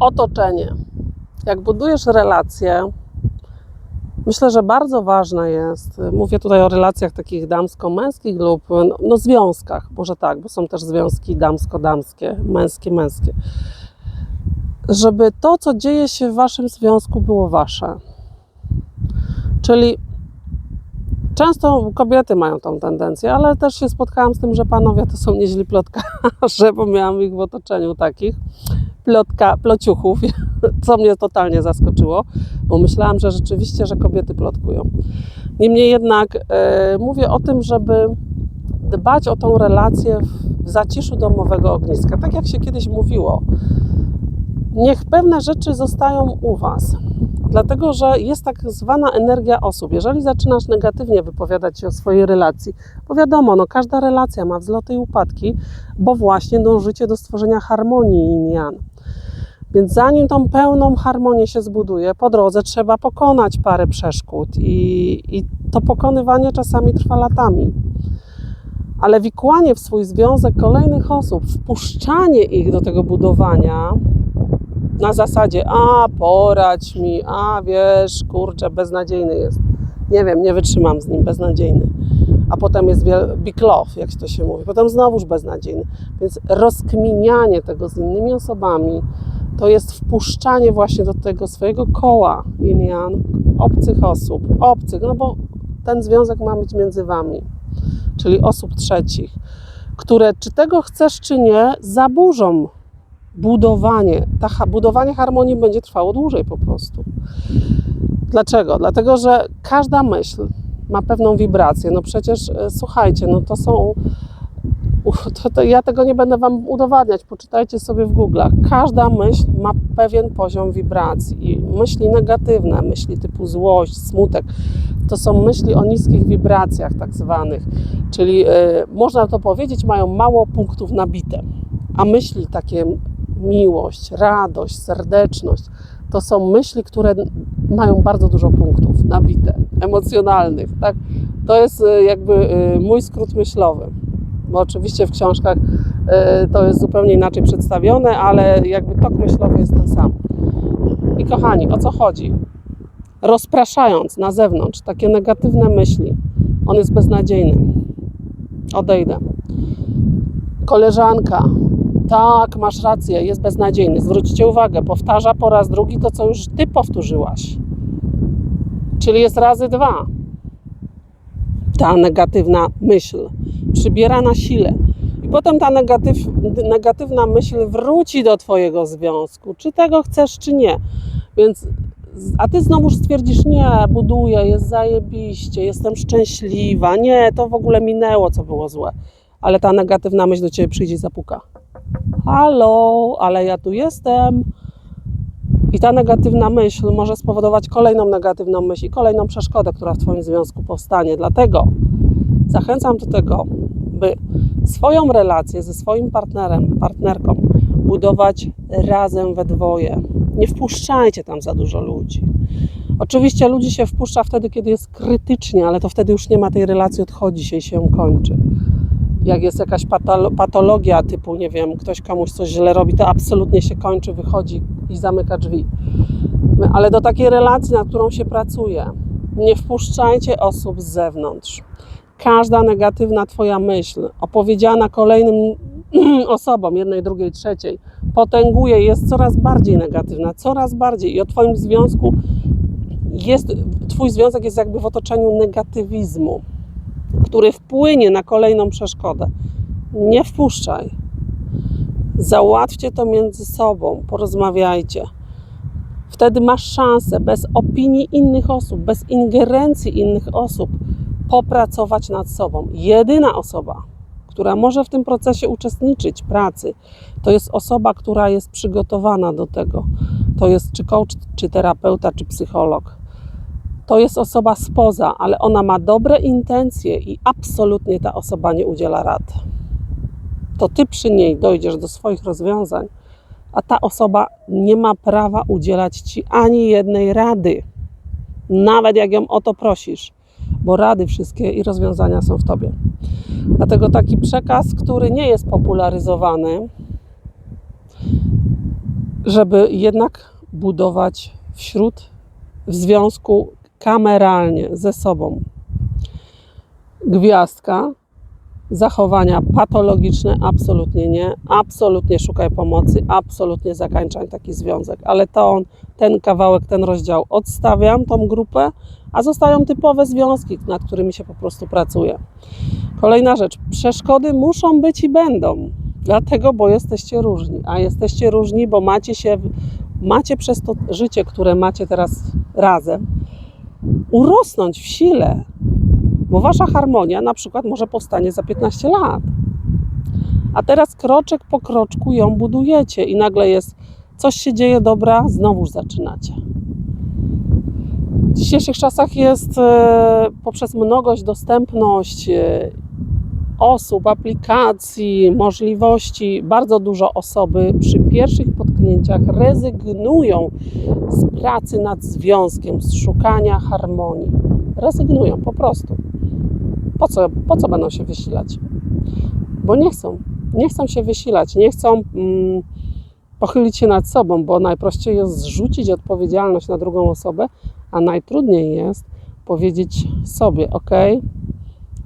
Otoczenie. Jak budujesz relacje, myślę, że bardzo ważne jest, mówię tutaj o relacjach takich damsko-męskich lub no, no związkach, może tak, bo są też związki damsko-damskie, męskie-męskie, żeby to, co dzieje się w waszym związku, było wasze. Czyli często kobiety mają tą tendencję, ale też się spotkałam z tym, że panowie to są nieźli plotkarze, bo miałam ich w otoczeniu takich plotka, plociuchów, co mnie totalnie zaskoczyło, bo myślałam, że rzeczywiście, że kobiety plotkują. Niemniej jednak e, mówię o tym, żeby dbać o tą relację w zaciszu domowego ogniska. Tak jak się kiedyś mówiło, niech pewne rzeczy zostają u Was. Dlatego, że jest tak zwana energia osób. Jeżeli zaczynasz negatywnie wypowiadać się o swojej relacji, bo wiadomo, no, każda relacja ma wzloty i upadki, bo właśnie dążycie do stworzenia harmonii yin-yang. Więc zanim tą pełną harmonię się zbuduje, po drodze trzeba pokonać parę przeszkód i, i to pokonywanie czasami trwa latami. Ale wikłanie w swój związek kolejnych osób, wpuszczanie ich do tego budowania na zasadzie, a poradź mi, a wiesz, kurczę, beznadziejny jest. Nie wiem, nie wytrzymam z nim, beznadziejny. A potem jest big love, jak to się mówi. Potem znowuż beznadziejny. Więc rozkminianie tego z innymi osobami, to jest wpuszczanie właśnie do tego swojego koła yin yang, obcych osób, obcych, no bo ten związek ma być między wami, czyli osób trzecich, które czy tego chcesz, czy nie, zaburzą budowanie. Ta, budowanie harmonii będzie trwało dłużej po prostu. Dlaczego? Dlatego, że każda myśl ma pewną wibrację. No przecież e, słuchajcie, no to są to, to ja tego nie będę Wam udowadniać, poczytajcie sobie w Google'ach. Każda myśl ma pewien poziom wibracji. I myśli negatywne, myśli typu złość, smutek, to są myśli o niskich wibracjach, tak zwanych. Czyli y, można to powiedzieć, mają mało punktów nabite. A myśli takie miłość, radość, serdeczność, to są myśli, które mają bardzo dużo punktów nabite, emocjonalnych. Tak? To jest y, jakby y, mój skrót myślowy bo oczywiście w książkach y, to jest zupełnie inaczej przedstawione, ale jakby tok myślowy jest ten sam. I kochani, o co chodzi? Rozpraszając na zewnątrz takie negatywne myśli, on jest beznadziejny. Odejdę. Koleżanka, tak, masz rację, jest beznadziejny. Zwróćcie uwagę, powtarza po raz drugi to, co już ty powtórzyłaś. Czyli jest razy dwa. Ta negatywna myśl przybiera na sile. I potem ta negatyw, negatywna myśl wróci do Twojego związku, czy tego chcesz, czy nie. Więc, a Ty znowu stwierdzisz, nie, buduję, jest zajebiście, jestem szczęśliwa, nie, to w ogóle minęło, co było złe. Ale ta negatywna myśl do Ciebie przyjdzie i zapuka. Halo, ale ja tu jestem. I ta negatywna myśl może spowodować kolejną negatywną myśl i kolejną przeszkodę, która w Twoim związku powstanie. Dlatego zachęcam do tego, by swoją relację ze swoim partnerem, partnerką budować razem we dwoje. Nie wpuszczajcie tam za dużo ludzi. Oczywiście ludzi się wpuszcza wtedy, kiedy jest krytycznie, ale to wtedy już nie ma tej relacji, odchodzi się i się kończy. Jak jest jakaś patolo- patologia typu, nie wiem, ktoś komuś coś źle robi, to absolutnie się kończy, wychodzi i zamyka drzwi. Ale do takiej relacji, na którą się pracuje, nie wpuszczajcie osób z zewnątrz każda negatywna Twoja myśl, opowiedziana kolejnym osobom, jednej, drugiej, trzeciej, potęguje, jest coraz bardziej negatywna, coraz bardziej. I o Twoim związku jest, Twój związek jest jakby w otoczeniu negatywizmu, który wpłynie na kolejną przeszkodę. Nie wpuszczaj. Załatwcie to między sobą, porozmawiajcie. Wtedy masz szansę bez opinii innych osób, bez ingerencji innych osób popracować nad sobą. Jedyna osoba, która może w tym procesie uczestniczyć, pracy, to jest osoba, która jest przygotowana do tego. To jest czy coach, czy terapeuta, czy psycholog. To jest osoba spoza, ale ona ma dobre intencje i absolutnie ta osoba nie udziela rad. To ty przy niej dojdziesz do swoich rozwiązań, a ta osoba nie ma prawa udzielać ci ani jednej rady, nawet jak ją o to prosisz bo rady wszystkie i rozwiązania są w Tobie. Dlatego taki przekaz, który nie jest popularyzowany, żeby jednak budować wśród, w związku kameralnie ze sobą. Gwiazdka, zachowania patologiczne, absolutnie nie. Absolutnie szukaj pomocy, absolutnie zakańczaj taki związek. Ale to on, ten kawałek, ten rozdział odstawiam, tą grupę, a zostają typowe związki, nad którymi się po prostu pracuje. Kolejna rzecz. Przeszkody muszą być i będą. Dlatego, bo jesteście różni. A jesteście różni, bo macie się, macie przez to życie, które macie teraz razem, urosnąć w sile. Bo wasza harmonia na przykład może powstanie za 15 lat. A teraz kroczek po kroczku ją budujecie i nagle jest coś się dzieje dobra, znowuż zaczynacie. W dzisiejszych czasach jest e, poprzez mnogość, dostępność e, osób, aplikacji, możliwości, bardzo dużo osoby przy pierwszych potknięciach rezygnują z pracy nad związkiem, z szukania harmonii. Rezygnują po prostu. Po co, po co będą się wysilać? Bo nie chcą. Nie chcą się wysilać, nie chcą mm, pochylić się nad sobą, bo najprościej jest zrzucić odpowiedzialność na drugą osobę, a najtrudniej jest powiedzieć sobie: OK,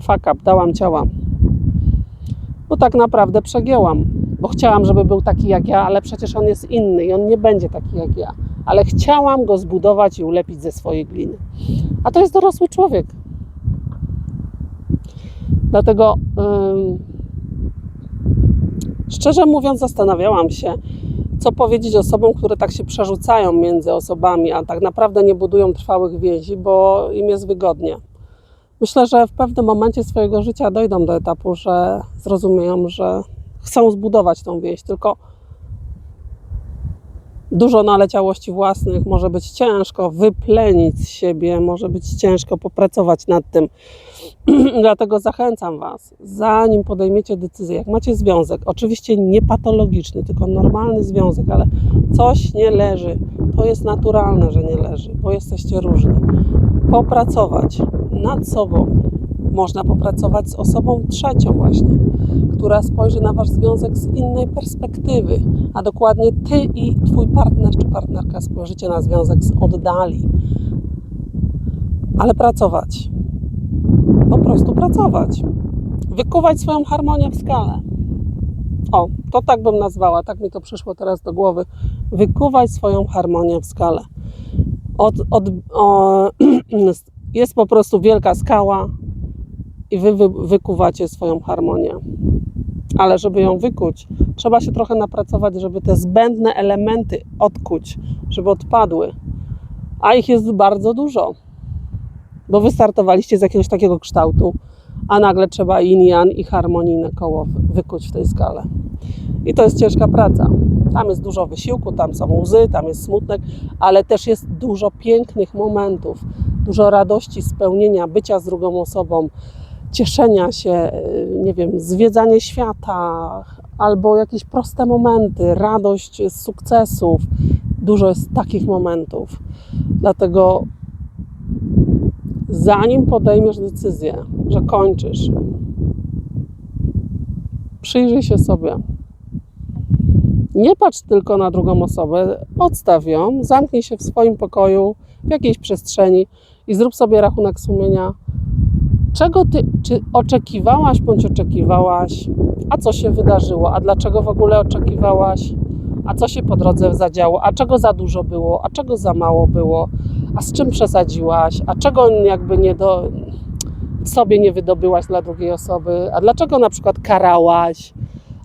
fuck up, dałam ciała. Bo tak naprawdę przegięłam, bo chciałam, żeby był taki jak ja, ale przecież on jest inny i on nie będzie taki jak ja. Ale chciałam go zbudować i ulepić ze swojej gliny. A to jest dorosły człowiek. Dlatego, szczerze mówiąc, zastanawiałam się, co powiedzieć osobom, które tak się przerzucają między osobami, a tak naprawdę nie budują trwałych więzi, bo im jest wygodnie. Myślę, że w pewnym momencie swojego życia dojdą do etapu, że zrozumieją, że chcą zbudować tą więź, tylko dużo naleciałości własnych, może być ciężko wyplenić z siebie, może być ciężko popracować nad tym. Dlatego zachęcam Was, zanim podejmiecie decyzję, jak macie związek, oczywiście nie patologiczny, tylko normalny związek, ale coś nie leży, to jest naturalne, że nie leży, bo jesteście różni. Popracować nad sobą. Można popracować z osobą trzecią właśnie, która spojrzy na Wasz związek z innej perspektywy, a dokładnie Ty i Twój partner czy partnerka spojrzycie na związek z oddali. Ale pracować. Po prostu pracować. Wykuwać swoją harmonię w skale. O, to tak bym nazwała, tak mi to przyszło teraz do głowy. Wykuwać swoją harmonię w skale. Od, od, o, jest po prostu wielka skała i wy, wy wykuwacie swoją harmonię. Ale żeby ją wykuć, trzeba się trochę napracować, żeby te zbędne elementy odkuć, żeby odpadły. A ich jest bardzo dużo. Bo wystartowaliście z jakiegoś takiego kształtu, a nagle trzeba yin-yang i harmonijne koło wykuć w tej skale. I to jest ciężka praca. Tam jest dużo wysiłku, tam są łzy, tam jest smutek, ale też jest dużo pięknych momentów, dużo radości, spełnienia, bycia z drugą osobą, cieszenia się, nie wiem, zwiedzanie świata, albo jakieś proste momenty, radość z sukcesów. Dużo jest takich momentów. Dlatego zanim podejmiesz decyzję, że kończysz, przyjrzyj się sobie. Nie patrz tylko na drugą osobę, odstaw ją, zamknij się w swoim pokoju, w jakiejś przestrzeni i zrób sobie rachunek sumienia, czego ty czy oczekiwałaś bądź oczekiwałaś, a co się wydarzyło, a dlaczego w ogóle oczekiwałaś, a co się po drodze zadziało, a czego za dużo było, a czego za mało było, a z czym przesadziłaś, a czego jakby nie do, sobie nie wydobyłaś dla drugiej osoby, a dlaczego na przykład karałaś,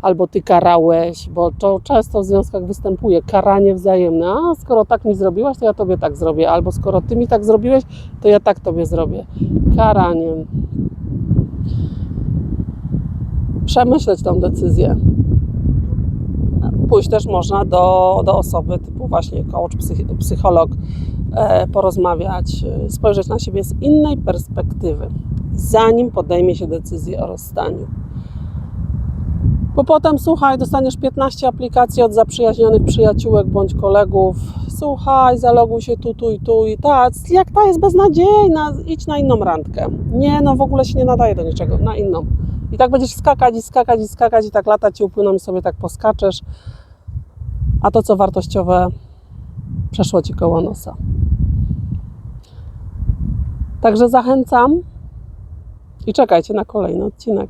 albo ty karałeś, bo to często w związkach występuje karanie wzajemne. A skoro tak mi zrobiłaś, to ja tobie tak zrobię, albo skoro ty mi tak zrobiłeś, to ja tak tobie zrobię. Karaniem. Przemyśleć tą decyzję. Pójść też można do, do osoby typu właśnie coach, psych, psycholog, e, porozmawiać, e, spojrzeć na siebie z innej perspektywy, zanim podejmie się decyzję o rozstaniu. Bo potem, słuchaj, dostaniesz 15 aplikacji od zaprzyjaźnionych przyjaciółek bądź kolegów. Słuchaj, zaloguj się tu, tu i tu i tak. Jak ta jest beznadziejna, idź na inną randkę. Nie, no w ogóle się nie nadaje do niczego, na inną. I tak będziesz skakać i skakać i skakać i tak lata ci upłyną i sobie tak poskaczesz. a to, co wartościowe, przeszło ci koło nosa. Także zachęcam i czekajcie na kolejny odcinek.